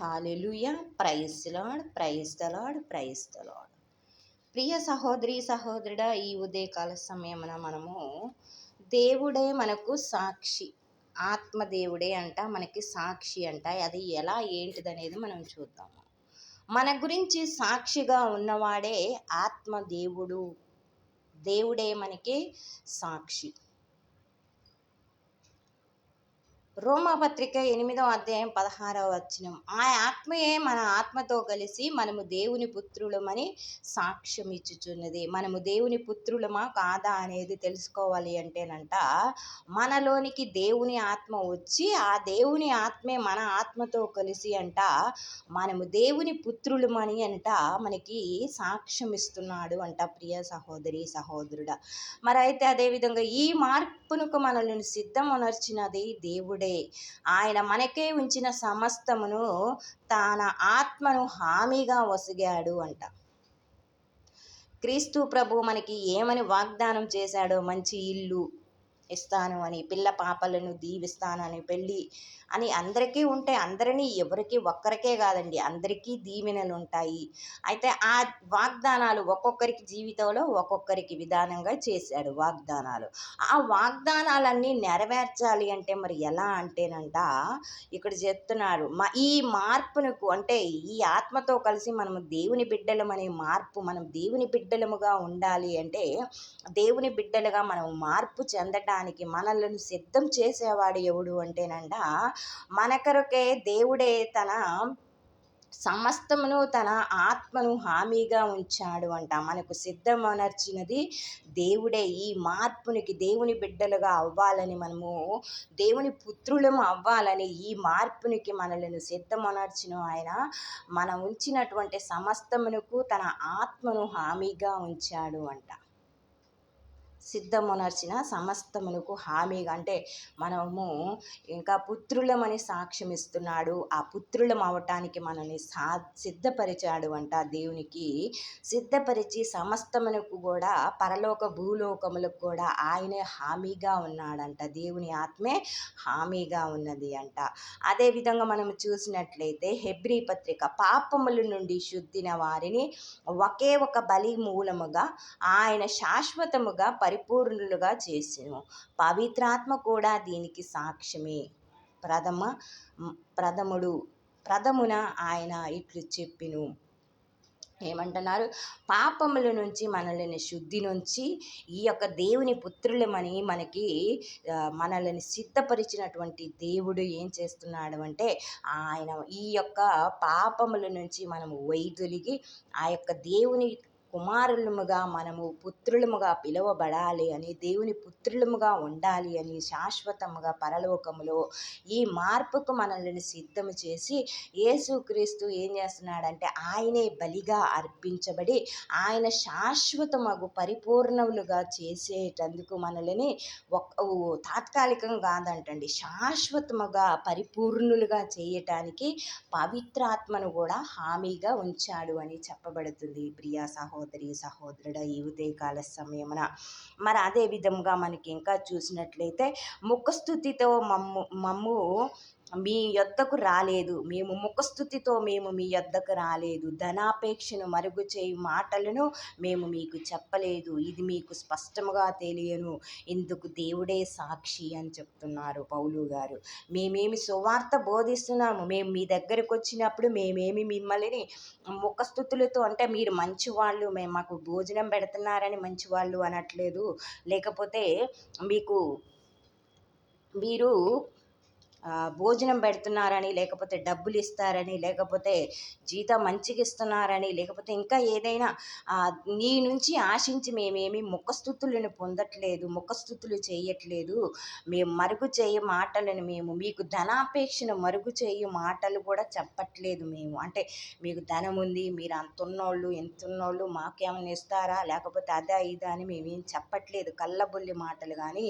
Hallelujah. Praise lord praise the lord praise the lord ప్రియ సహోదరి సహోదరుడ ఈ ఉదయకాల సమయమున మనము దేవుడే మనకు సాక్షి. ఆత్మదేవుడే అంట మనకి సాక్షి అంట. అది ఎలా ఏంటిదనేది మనం చూద్దాము. మన గురించి సాక్షిగా ఉన్నవాడే ఆత్మదేవుడు. దేవుడే మనకి సాక్షి. రోమాపత్రిక ఎనిమిదవ అధ్యాయం పదహారవ వచనం. ఆ ఆత్మయే మన ఆత్మతో కలిసి మనము దేవుని పుత్రులమని సాక్ష్యం ఇచ్చుచున్నది మనము దేవుని పుత్రులమా కాదా అనేది తెలుసుకోవాలి అంటేనంట మనలోనికి దేవుని ఆత్మ వచ్చి ఆ దేవుని ఆత్మే మన ఆత్మతో కలిసి అంట మనము దేవుని పుత్రులమని అంట మనకి సాక్ష్యం ఇస్తున్నాడు అంట ప్రియ సహోదరి సహోదరుడ. మరి అయితే అదేవిధంగా ఈ మార్పునకు మనల్ని సిద్ధమునర్చినది దేవుడు దేవుడే ఆయన మనకే ఉంచిన సమస్తమును తన ఆత్మను హామీగా వసిగాడు అంట. క్రీస్తు ప్రభు మనకి ఏమని వాగ్దానం చేశాడో మంచి ఇల్లు ఇస్తాను అని పిల్ల పాపలను దీవిస్తానని పెళ్ళి అని అందరికీ ఉంటే అందరినీ ఎవరికి ఒక్కరికే కాదండి. అందరికీ దీవెనలు ఉంటాయి. అయితే ఆ వాగ్దానాలు ఒక్కొక్కరికి జీవితంలో ఒక్కొక్కరికి విధానంగా చేశాడు వాగ్దానాలు. ఆ వాగ్దానాలన్నీ నెరవేర్చాలి అంటే మరి ఎలా అంటేనంట ఇక్కడ చెప్తున్నారు మా ఈ మార్పునకు అంటే ఈ ఆత్మతో కలిసి మనము దేవుని బిడ్డలమనే మార్పు మనం దేవుని బిడ్డలముగా ఉండాలి అంటే దేవుని బిడ్డలుగా మనం మార్పు చెందటానికి మనల్ని సిద్ధం చేసేవాడు ఎవడు అంటేనంట మన కొరకే దేవుడే తన సమస్తమును తన ఆత్మను హామీగా ఉంచాడు అంట. మనకు సిద్ధమనర్చినది దేవుడే. ఈ మార్పునికి దేవుని బిడ్డలుగా అవ్వాలని మనము దేవుని పుత్రులము అవ్వాలని ఈ మార్పునికి మనలను సిద్ధమనర్చిన ఆయన మనం ఉంచినటువంటి సమస్తమునకు తన ఆత్మను హామీగా ఉంచాడు అంట. సిద్ధమునర్చిన సమస్తమునకు హామీగా అంటే మనము ఇంకా పుత్రులమని సాక్ష్యమిస్తున్నాడు. ఆ పుత్రులం అవటానికి మనల్ని సా సిద్ధపరిచాడు అంట దేవునికి. సిద్ధపరిచి సమస్తమునకు కూడా పరలోక భూలోకములకు కూడా ఆయనే హామీగా ఉన్నాడంట. దేవుని ఆత్మే హామీగా ఉన్నది అంట. అదేవిధంగా మనం చూసినట్లయితే హెబ్రి పత్రిక పాపముల నుండి శుద్ధిన వారిని ఒకే ఒక బలి మూలముగా ఆయన శాశ్వతముగా పరి పరిపూర్ణులుగా చేసెను. పవిత్రాత్మ కూడా దీనికి సాక్ష్యమే. ప్రథమ ప్రథముడు ప్రథమున ఆయన ఇట్లు చెప్పిను. ఏమంటున్నారు? పాపముల నుంచి మనల్ని శుద్ధి నుంచి ఈ యొక్క దేవుని పుత్రులమని మనకి మనల్ని సిద్ధపరిచినటువంటి దేవుడు ఏం చేస్తున్నాడు అంటే ఆయన ఈ యొక్క పాపముల నుంచి మనం వైదొలిగి ఆ యొక్క దేవుని కుమారులముగా మనము పుత్రులముగా పిలువబడాలి అని దేవుని పుత్రులముగా ఉండాలి అని శాశ్వతముగా పరలోకములో ఈ మార్పుకు మనల్ని సిద్ధము చేసి యేసుక్రీస్తు ఏం చేస్తున్నాడంటే ఆయనే బలిగా అర్పించబడి ఆయన శాశ్వతమగు పరిపూర్ణములుగా చేసేటందుకు మనల్ని ఒక తాత్కాలికం కాదంటండి శాశ్వతముగా పరిపూర్ణులుగా చేయటానికి పవిత్రాత్మను కూడా హామీగా ఉంచాడు అని చెప్పబడుతుంది. ప్రియా సహో సహోదరి సహోదరుడ ఈ ఉదయకాల సమయమున. మరి అదే విధంగా మనకి ఇంకా చూసినట్లయితే ముఖస్థుతితో మమ్ము మమ్ము మీ యొద్దకు రాలేదు. మేము ముఖస్థుతితో మేము మీ యొద్దకు రాలేదు. ధనాపేక్షను మరుగు చేయు మాటలను మేము మీకు చెప్పలేదు. ఇది మీకు స్పష్టముగా తెలియను. ఇందుకు దేవుడే సాక్షి అని చెప్తున్నారు పౌలు గారు. మేమేమి సువార్త బోధిస్తున్నాము. మేము మీ దగ్గరకు వచ్చినప్పుడు మేమేమి మిమ్మల్ని ముఖస్థుతులతో అంటే మీరు మంచివాళ్ళు మేము మాకు భోజనం పెడుతున్నారని మంచివాళ్ళు అనట్లేదు. లేకపోతే మీకు మీరు భోజనం పెడుతున్నారని లేకపోతే డబ్బులు ఇస్తారని లేకపోతే జీతం మంచిగా ఇస్తున్నారని లేకపోతే ఇంకా ఏదైనా నీ నుంచి ఆశించి మేమేమి ముఖస్థుతులను పొందట్లేదు ముఖస్థుతులు చేయట్లేదు. మేము మరుగు చేయ మాటలను మేము మీకు ధనాపేక్షను మరుగు చేయ మాటలు కూడా చెప్పట్లేదు మేము. అంటే మీకు ధనం ఉంది మీరు అంత ఎంతున్నోళ్ళు ఉన్నోళ్ళు మాకేమైనా ఇస్తారా లేకపోతే అదా ఇదా అని మేమేం చెప్పట్లేదు. కళ్ళబుల్లి మాటలు కానీ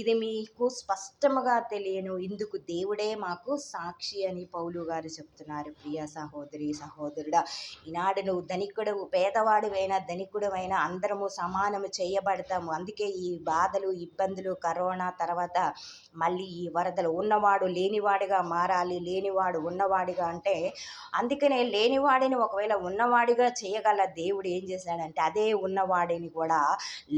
ఇది మీకు స్పష్టముగా తెలియను ఇందుకు దేవుడే మాకు సాక్షి అని పౌలు గారు చెప్తున్నారు. ప్రియ సహోదరి సహోదరుడా ఈనాడు నువ్వు ధనికుడు పేదవాడివైనా ధనికుడవైనా అందరము సమానము చేయబడతాము. అందుకే ఈ బాధలు ఇబ్బందులు కరోనా తర్వాత మళ్ళీ ఈ వరదలు ఉన్నవాడు లేనివాడిగా మారాలి లేనివాడు ఉన్నవాడిగా అంటే అందుకనే లేనివాడిని ఒకవేళ ఉన్నవాడిగా చేయగల దేవుడు ఏం చేశాడంటే అదే ఉన్నవాడిని కూడా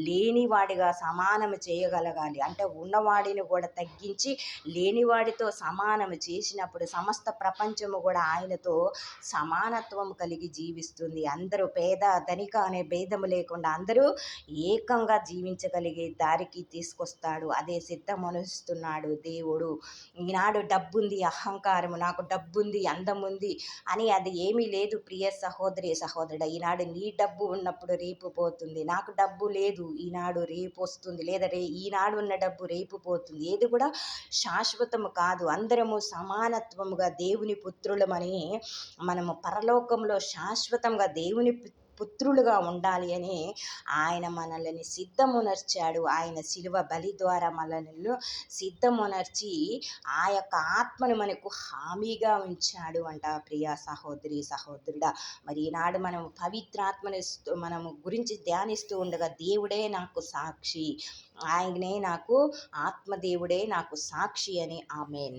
లేనివాడిగా సమానం చేయగలగాలి. అంటే ఉన్నవాడిని కూడా తగ్గించి లేనివాడితో సమానం చేసినప్పుడు సమస్త ప్రపంచము కూడా ఆయనతో సమానత్వం కలిగి జీవిస్తుంది. అందరూ పేద ధనిక అనే భేదము లేకుండా అందరూ ఏకంగా జీవించగలిగే దారికి తీసుకొస్తాడు. అదే సిద్ధమనుస్తున్నాడు దేవుడు. ఈనాడు డబ్బుంది అహంకారము నాకు డబ్బుంది అందముంది అని అది ఏమీ లేదు ప్రియ సహోదరి సహోదరుడు. ఈనాడు నీ డబ్బు ఉన్నప్పుడు రేపు పోతుంది. నాకు డబ్బు లేదు ఈనాడు రేపు వస్తుంది. లేదా రే ఈనాడు ఉన్న డబ్బు రేపు పోతుంది. ఏది కూడా శాశ్వతము కాదు. అందరము సమానత్వముగా దేవుని పుత్రులమని మనము పరలోకంలో శాశ్వతంగా దేవుని పుత్రులుగా ఉండాలి అని ఆయన మనల్ని సిద్ధమునర్చాడు. ఆయన శిలువ బలి ద్వారా మనల్ని సిద్ధమునర్చి ఆ యొక్క ఆత్మను మనకు హామీగా ఉంచాడు అంట. ప్రియ సహోదరి సహోదరుడా మరి ఈనాడు మనం పవిత్రాత్మని మనము గురించి ధ్యానిస్తూ ఉండగా దేవుడే నాకు సాక్షి. ఆయనే నాకు ఆత్మదేవుడే నాకు సాక్షి అని. ఆమెన్.